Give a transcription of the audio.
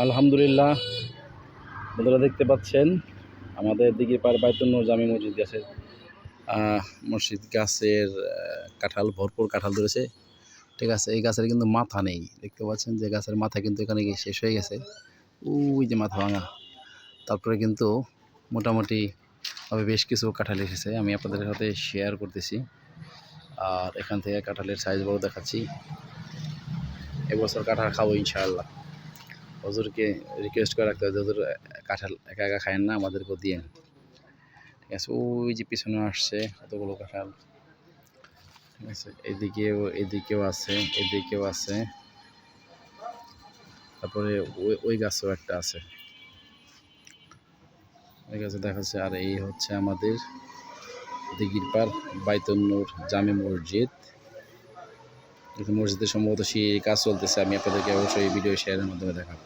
আলহামদুলিল্লাহ। বন্ধুরা দেখতে পাচ্ছেন, আমাদের দিকে পার বাইতুন্নুর জামি মসজিদ গাছের মসজিদ গাছের কাঁঠাল, ভরপুর কাঁঠাল ধরেছে। ঠিক আছে, এই গাছের কিন্তু মাথা নেই। দেখতে পাচ্ছেন যে গাছের মাথা কিন্তু এখানে গিয়ে শেষ হয়ে গেছে। ওই যে মাথা ভাঙা। তারপরে কিন্তু মোটামুটি ভাবে বেশ কিছু কাঁঠাল এসেছে, আমি আপনাদের সাথে শেয়ার করতেছি। আর এখান থেকে কাঁঠালের সাইজ বড় দেখাচ্ছি। এবছর কাঁঠাল খাব ইনশাআল্লাহ। হজুরকে রিকোয়েস্ট করে রাখতে হবে হজুর, কাঁঠাল একা একা খায়েন না আমাদেরকেও দিয়েন। ঠিক আছে, ওই যে পিছনে আসছে কতগুলো কাঁঠাল। ঠিক আছে, এদিকেও এদিকেও আছে এদিকেও আছে। তারপরে ওই ওই গাছও একটা আছে। ওই গাছে দেখাচ্ছে, আর এই হচ্ছে আমাদের দিঘির পার বাইতন্নুর জামে মসজিদ। কিন্তু মসজিদের সম্ভবত সেই কাজ চলতেছে। আমি আপনাদেরকে অবশ্যই ভিডিও শেয়ারের মাধ্যমে দেখাবো।